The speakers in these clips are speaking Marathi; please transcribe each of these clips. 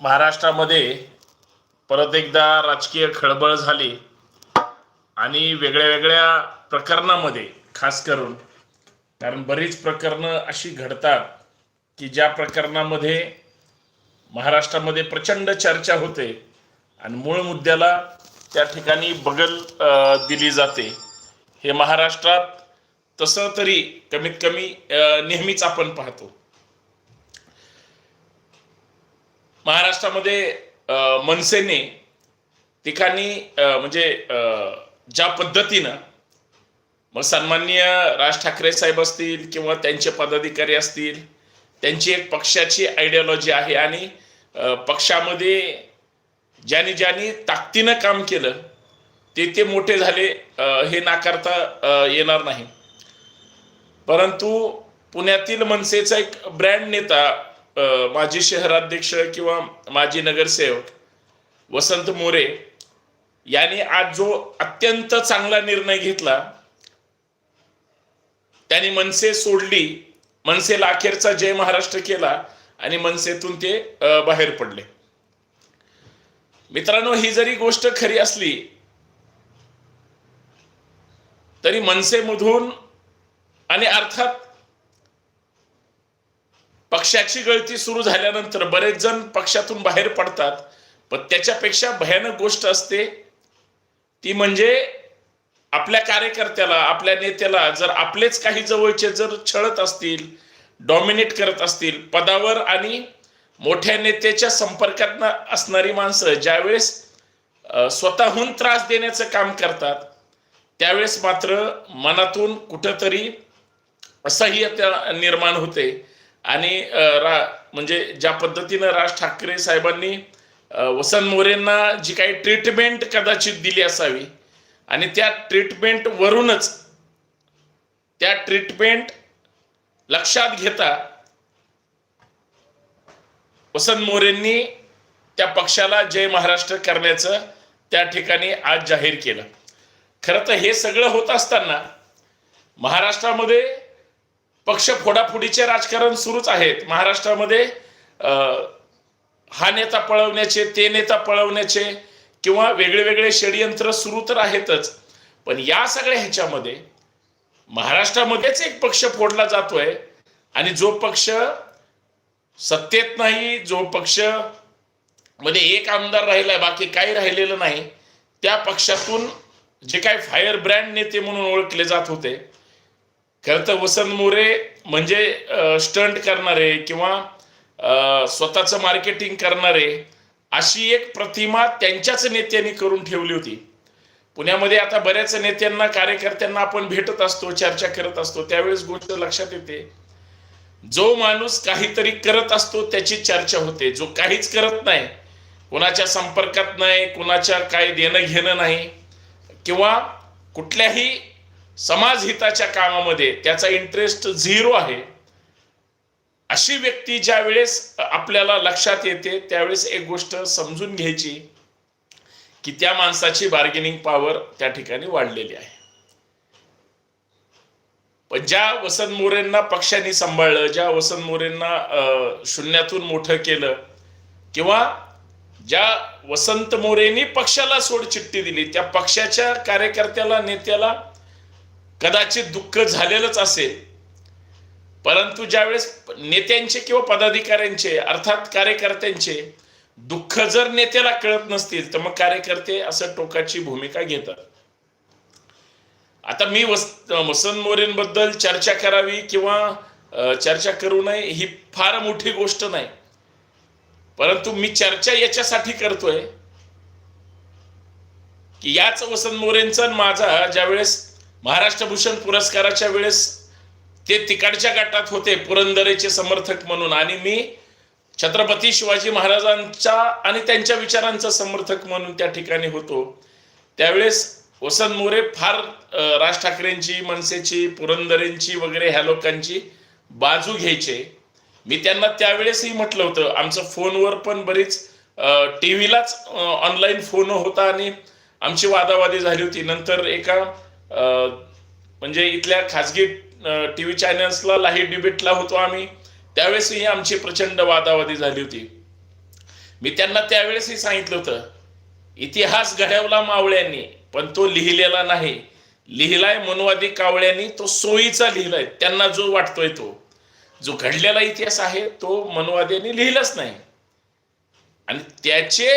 महाराष्ट्रामध्ये परत एकदा राजकीय खळबळ झाली आणि वेगळ्या वेगळ्या प्रकरणामध्ये खास करून कारण बरीच प्रकरणं अशी घडतात की ज्या प्रकरणामध्ये महाराष्ट्रामध्ये प्रचंड चर्चा होते आणि मूळ मुद्द्याला त्या ठिकाणी बगल दिली जाते. हे महाराष्ट्रात तसं तरी कमीत कमी नेहमीच आपण पाहतो. महाराष्ट्रामध्ये मनसेने ठिकाणी म्हणजे ज्या पद्धतीनं मग सन्माननीय राज ठाकरे साहेब असतील किंवा त्यांचे पदाधिकारी असतील त्यांची एक पक्षाची आयडियोलॉजी आहे आणि पक्षामध्ये ज्यांनी ज्यांनी ताकदीनं काम केलं ते ते मोठे झाले हे नाकारता येणार नाही. परंतु पुण्यातील मनसेचा एक ब्रँड नेता माजी शहराध्यक्ष किंवा माजी नगरसेवक वसंत मोरे यांनी आज जो अत्यंत चांगला निर्णय घेतला त्यांनी मनसे सोडली मनसेला अखेरचा जय महाराष्ट्र केला आणि मनसेतून ते बाहेर पडले. मित्रांनो ही जरी गोष्ट खरी असली तरी मनसेमधून आणि अर्थात पक्षाची गळती सुरू झाल्यानंतर बरेच जण पक्षातून बाहेर पडतात पण त्याच्यापेक्षा भयानक गोष्ट असते ती म्हणजे आपल्या कार्यकर्त्याला आपल्या नेत्याला जर आपलेच काही जवळचे जर छळत असतील डॉमिनेट करत असतील पदावर आणि मोठ्या नेत्याच्या संपर्कात असणारी माणसं ज्यावेळेस स्वतःहून त्रास देण्याचं काम करतात त्यावेळेस मात्र मनातून कुठंतरी असह्यता निर्माण होते. आणि रा म्हणजे ज्या पद्धतीनं राज ठाकरे साहेबांनी वसंत मोरेंना जी काही ट्रीटमेंट कदाचित दिली असावी आणि त्या ट्रीटमेंट वरूनच त्या ट्रीटमेंट लक्षात घेता वसंत मोरेंनी त्या पक्षाला जय महाराष्ट्र करण्याचं त्या ठिकाणी आज जाहीर केलं. खरं तर हे सगळं होत असताना महाराष्ट्रामध्ये पक्ष फोडाफोडीचे राजकारण सुरूच आहेत. महाराष्ट्रामध्ये हा नेता पळवण्याचे ते नेता पळवण्याचे किंवा वेगळे वेगळे षडयंत्र सुरू तर आहेतच. पण या सगळ्या ह्याच्यामध्ये महाराष्ट्रामध्येच एक पक्ष फोडला जातोय आणि जो पक्ष सत्तेत नाही जो पक्षमध्ये एक आमदार राहिलाय बाकी काही राहिलेलं नाही त्या पक्षातून जे काही फायर ब्रँड नेते म्हणून ओळखले जात होते खरं तर वसंत मोरे म्हणजे स्टंट करणारे किंवा स्वतःचं मार्केटिंग करणारे अशी एक प्रतिमा त्यांच्याच नेत्यांनी करून ठेवली होती. पुण्यामध्ये आता बऱ्याच नेत्यांना कार्यकर्त्यांना आपण भेटत असतो चर्चा करत असतो त्यावेळेस गोष्ट लक्षात येते. जो माणूस काहीतरी करत असतो त्याची चर्चा होते. जो काहीच करत नाही कोणाच्या संपर्कात नाही कोणाच्या काय देणं घेणं नाही किंवा कुठल्याही समाजहिताच्या कामामध्ये त्याचा इंटरेस्ट झिरो आहे. अशी व्यक्ती ज्या वेळेस आपल्याला लक्षात येते त्यावेळेस एक गोष्ट समजून घ्यायची की त्या माणसाची बार्गेनिंग पॉवर त्या ठिकाणी वाढलेली आहे. पण ज्या वसंत मोरेंना पक्षाने सांभाळलं ज्या वसंत मोरेंना शून्यातून मोठं केलं किंवा ज्या वसंत मोरेंनी पक्षाला सोडचिठ्ठी दिली त्या पक्षाच्या कार्यकर्त्याला नेत्याला कदाचित दुःख झालेलंच असेल. परंतु ज्यावेळेस नेत्यांचे किंवा पदाधिकाऱ्यांचे अर्थात कार्यकर्त्यांचे दुःख जर नेत्याला कळत नसतील तर मग कार्यकर्ते असं टोकाची भूमिका घेतात. आता मी वस वसंत मोरेंबद्दल चर्चा करावी किंवा चर्चा करू नये ही फार मोठी गोष्ट नाही. परंतु मी चर्चा याच्यासाठी करतोय की याच वसंत मोरेंचा माझा ज्यावेळेस महाराष्ट्र भूषण पुरस्काराच्या वेळेस ते तिकडच्या गटात होते पुरंदरेचे समर्थक म्हणून. आणि मी छत्रपती शिवाजी महाराजांच्या आणि त्यांच्या विचारांचा समर्थक म्हणून त्या ठिकाणी होतो. त्यावेळेस वसंत मोरे फार राज ठाकरेंची मनसेची पुरंदरेंची वगैरे ह्या लोकांची बाजू घ्यायचे. मी त्यांना त्यावेळेसही म्हटलं होतं आमचं फोनवर पण बरीच टी व्हीलाच ऑनलाईन फोन होता आणि आमची वादावादी झाली होती. नंतर एका म्हणजे इथल्या खाजगी टी व्ही चॅनल्सला लाईव्ह डिबेटला होतो आम्ही. त्यावेळेसही आमची प्रचंड वादावादी झाली होती. मी त्यांना त्यावेळेसही सांगितलं होतं इतिहास घडवला मावळ्यांनी पण तो लिहिलेला नाही. लिहिलाय मनवादी कावळ्यांनी तो सोयीचा लिहिलाय त्यांना जो वाटतोय तो. जो घडलेला इतिहास आहे तो मनवाद्यांनी लिहिलाच नाही. आणि त्याचे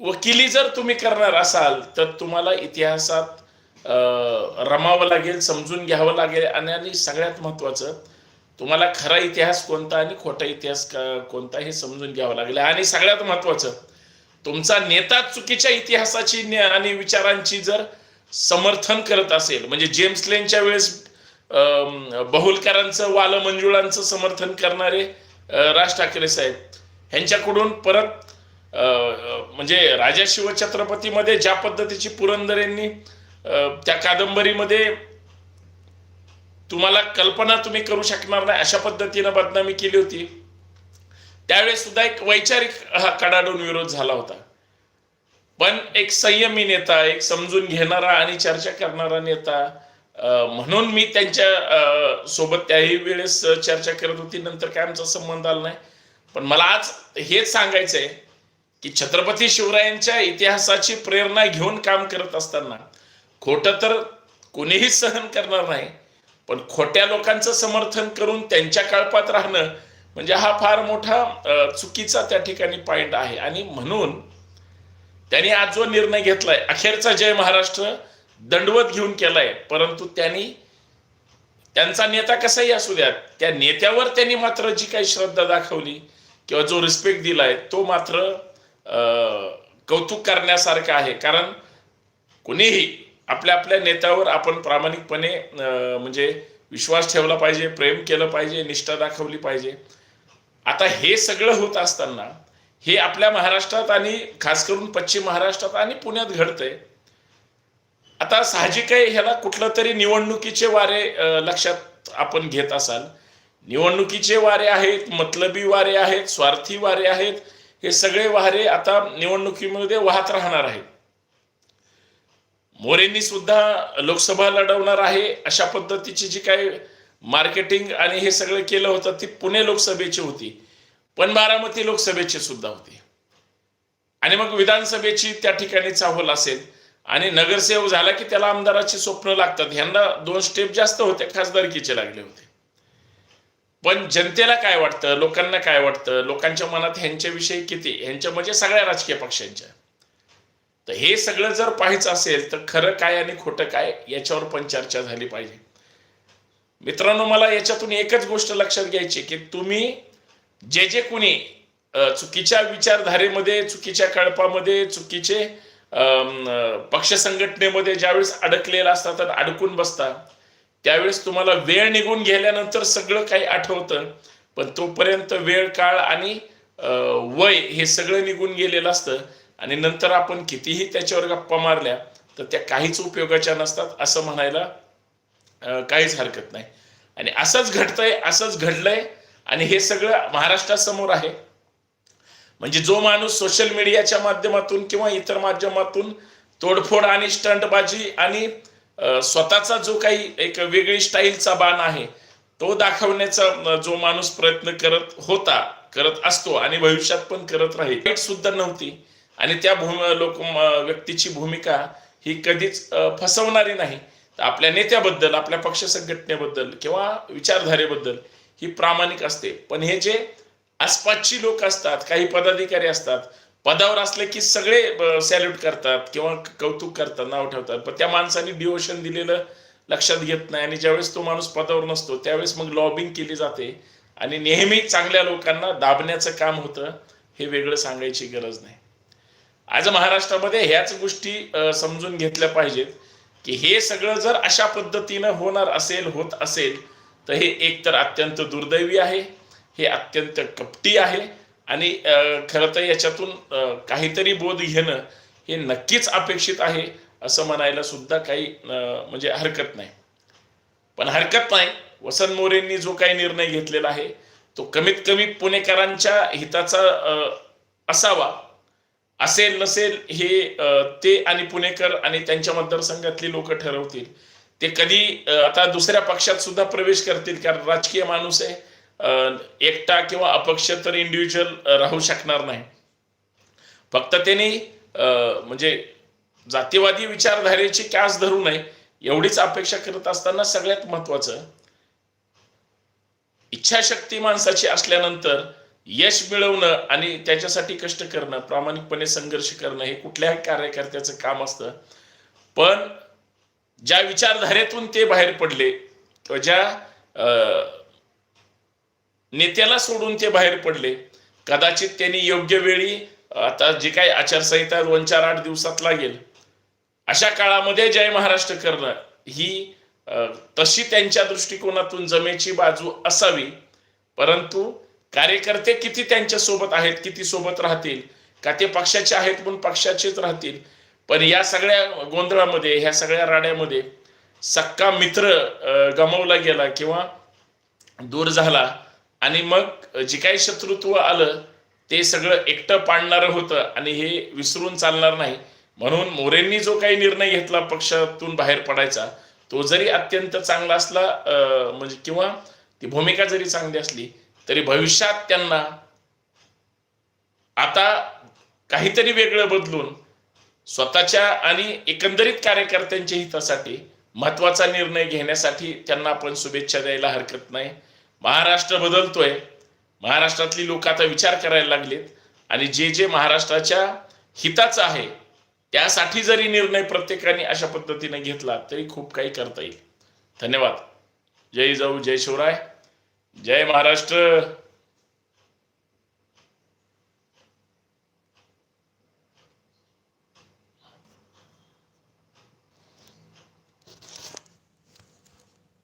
वकिली जर तुम्ही करणार असाल तर तुम्हाला इतिहासात रमावं लागेल समजून घ्यावं लागेल आणि आणि सगळ्यात महत्त्वाचं तुम्हाला खरा इतिहास कोणता आणि खोटा इतिहास कोणता हे समजून घ्यावं लागेल. आणि सगळ्यात महत्त्वाचं तुमचा नेता चुकीच्या इतिहासाची आणि विचारांची जर समर्थन करत असेल म्हणजे जेम्स लेनच्या वेळेस बहुलकरांचं वाल मंजुळांचं समर्थन करणारे राज ठाकरे साहेब ह्यांच्याकडून परत म्हणजे राजा शिवछत्रपतीमध्ये ज्या पद्धतीची पुरंदरेंनी त्या कादंबरीमध्ये तुम्हाला कल्पना तुम्ही करू शकणार नाही अशा पद्धतीनं बदनामी केली होती. त्यावेळेस सुद्धा एक वैचारिक हा कडाडून विरोध झाला होता. पण एक संयमी नेता एक समजून घेणारा आणि चर्चा करणारा नेता म्हणून मी त्यांच्यासोबत त्याही वेळेस चर्चा करत होती. नंतर काय आमचा संबंध आला नाही. पण मला आज हेच सांगायचं आहे की छत्रपती शिवरायांच्या इतिहासाची प्रेरणा घेऊन काम करत असताना खोटं तर कोणीही सहन करणार नाही पण खोट्या लोकांचं समर्थन करून त्यांच्या कळपात राहणं म्हणजे हा फार मोठा चुकीचा त्या ठिकाणी पॉइंट आहे. आणि म्हणून त्यांनी आज जो निर्णय घेतलाय अखेरचा जय महाराष्ट्र दंडवत घेऊन केलाय परंतु त्यांनी त्यांचा नेता कसाही असू द्या त्या नेत्यावर त्यांनी मात्र जी काही श्रद्धा दाखवली किंवा जो रिस्पेक्ट दिलाय तो मात्र कौतुक करण्यासारखा आहे. कारण कुणीही आपल्या आपल्या नेत्यावर आपण प्रामाणिकपणे अं, म्हणजे विश्वास ठेवला पाहिजे प्रेम केलं पाहिजे निष्ठा दाखवली पाहिजे. आता हे सगळं होत असताना हे आपल्या महाराष्ट्रात आणि खास करून पश्चिम महाराष्ट्रात आणि पुण्यात घडतंय. आता साहजिक आहे ह्याला कुठलं तरी निवडणुकीचे वारे लक्षात आपण घेत असाल. निवडणुकीचे वारे आहेत मतलबी वारे आहेत स्वार्थी वारे आहेत हे सगळे वारे आता निवडणुकीमध्ये वाहत राहणार आहेत. मोरेंनी सुद्धा लोकसभा लढवणार आहे अशा पद्धतीची जी काही मार्केटिंग आणि हे सगळं केलं होतं ती पुणे लोकसभेची होती. पण बारामती लोकसभेची सुद्धा होती. आणि मग विधानसभेची त्या ठिकाणी चाहूल असेल आणि नगरसेवक झाला की त्याला आमदाराची स्वप्न लागतात. ह्यांना दोन स्टेप जास्त होते खासदारकीचे लागले होते. पण जनतेला काय वाटतं लोकांना काय वाटतं लोकांच्या मनात ह्यांच्याविषयी किती? ह्यांच्या म्हणजे सगळ्या राजकीय पक्षांच्या. तर हे सगळं जर पाहायचं असेल तर खरं काय आणि खोटं काय याच्यावर पण चर्चा झाली पाहिजे. मित्रांनो मला याच्यातून एकच गोष्ट लक्षात घ्यायची की तुम्ही जे जे कुणी चुकीच्या विचारधारेमध्ये चुकीच्या कळपामध्ये चुकीचे पक्ष संघटनेमध्ये ज्यावेळेस अडकलेला असतात आणि अडकून बसता त्यावेळेस तुम्हाला वेळ निघून गेल्यानंतर सगळं काही आठवतं पण तोपर्यंत वेळ काळ आणि वय हे सगळं निघून गेलेलं असतं. आणि नंतर आपण कितीही त्याच्यावर गप्पा मारल्या तर त्या काहीच उपयोगाच्या नसतात असं म्हणायला काहीच हरकत नाही. आणि असंच घडतंय असंच घडलंय आणि हे सगळं महाराष्ट्रासमोर आहे. म्हणजे जो माणूस सोशल मीडियाच्या माध्यमातून किंवा इतर माध्यमातून तोडफोड आणि स्टंटबाजी आणि स्वतःचा जो काही एक वेगळी स्टाईलचा बाण आहे तो दाखवण्याचा जो माणूस प्रयत्न करत होता करत असतो आणि भविष्यात पण करत राहील. सुद्धा नव्हती. आणि त्या भूम लोक व्यक्तीची भूमिका ही कधीच फसवणारी नाही. तर आपल्या नेत्याबद्दल आपल्या पक्ष संघटनेबद्दल किंवा विचारधारेबद्दल ही प्रामाणिक असते. पण हे जे आसपासची लोक असतात काही पदाधिकारी असतात पदावर असले की सगळे सॅल्यूट करतात किंवा कौतुक करतात नाव ठेवतात. पण त्या माणसाने डिवोशन दिलेलं लक्षात घेत नाही आणि ज्यावेळेस तो माणूस पदावर नसतो त्यावेळेस मग लॉबिंग केली जाते. आणि नेहमी चांगल्या लोकांना दाबण्याचं काम होतं हे वेगळं सांगायची गरज नाही. आज महाराष्ट्रामध्ये ह्याच गोष्टी समजून घेतल्या पाहिजेत की हे सगळं जर अशा पद्धतीनं होणार असेल होत असेल तर हे एकतर अत्यंत दुर्दैवी आहे हे अत्यंत कपटी आहे आणि खरं तर याच्यातून काहीतरी बोध घेणं हे नक्कीच अपेक्षित आहे असं म्हणायला सुद्धा काही म्हणजे हरकत नाही. पण हरकत नाही वसंत मोरेंनी जो काही निर्णय घेतलेला आहे तो कमीत कमी पुणेकरांच्या हिताचा असावा. असेल नसेल हे ते आणि पुणेकर आणि त्यांच्या मतदारसंघातली लोक ठरवतील. ते कधी आता दुसऱ्या पक्षात सुद्धा प्रवेश करतील कारण राजकीय माणूस आहे. एकटा किंवा अपक्ष तर इंडिव्हिज्युअल राहू शकणार नाही. फक्त त्यांनी म्हणजे जातीवादी विचारधारेची कॅस धरू नये एवढीच अपेक्षा करत असताना सगळ्यात महत्वाचं इच्छाशक्ती माणसाची असल्यानंतर यश मिळवणं आणि त्याच्यासाठी कष्ट करणं प्रामाणिकपणे संघर्ष करणं हे कुठल्याही कार्यकर्त्याचं काम असतं. पण ज्या विचारधारेतून ते बाहेर पडले किंवा ज्या अं, नेत्याला सोडून ते बाहेर पडले कदाचित त्यांनी योग्य वेळी आता जी काही आचारसंहिता दोन चार आठ दिवसात लागेल अशा काळामध्ये जय महाराष्ट्र करणं ही तशी त्यांच्या दृष्टिकोनातून जमेची बाजू असावी. परंतु कार्यकर्ते किती त्यांच्यासोबत आहेत किती सोबत राहतील का ते पक्षाचे आहेत म्हणून पक्षाचेच राहतील. पण या सगळ्या गोंधळामध्ये ह्या सगळ्या राड्यामध्ये सक्का मित्र गमावला गेला किंवा दूर झाला आणि मग जे काही शत्रुत्व आलं ते सगळं एकटं पाडणारं होतं आणि हे विसरून चालणार नाही. म्हणून मोरेंनी जो काही निर्णय घेतला पक्षातून बाहेर पडायचा तो जरी अत्यंत चांगला असला म्हणजे किंवा ती भूमिका जरी चांगली असली तरी भविष्यात त्यांना आता काहीतरी वेगळं बदलून स्वतःच्या आणि एकंदरीत कार्यकर्त्यांच्या हितासाठी महत्त्वाचा निर्णय घेण्यासाठी त्यांना आपण शुभेच्छा द्यायला हरकत नाही. महाराष्ट्र बदलतोय. महाराष्ट्रातली लोक आता विचार करायला लागलेत. आणि जे जे महाराष्ट्राच्या हिताचं आहे त्यासाठी जरी निर्णय प्रत्येकाने अशा पद्धतीने घेतला तरी खूप काही करता येईल. धन्यवाद. जय जाऊ जय शिवराय. जय महाराष्ट्र.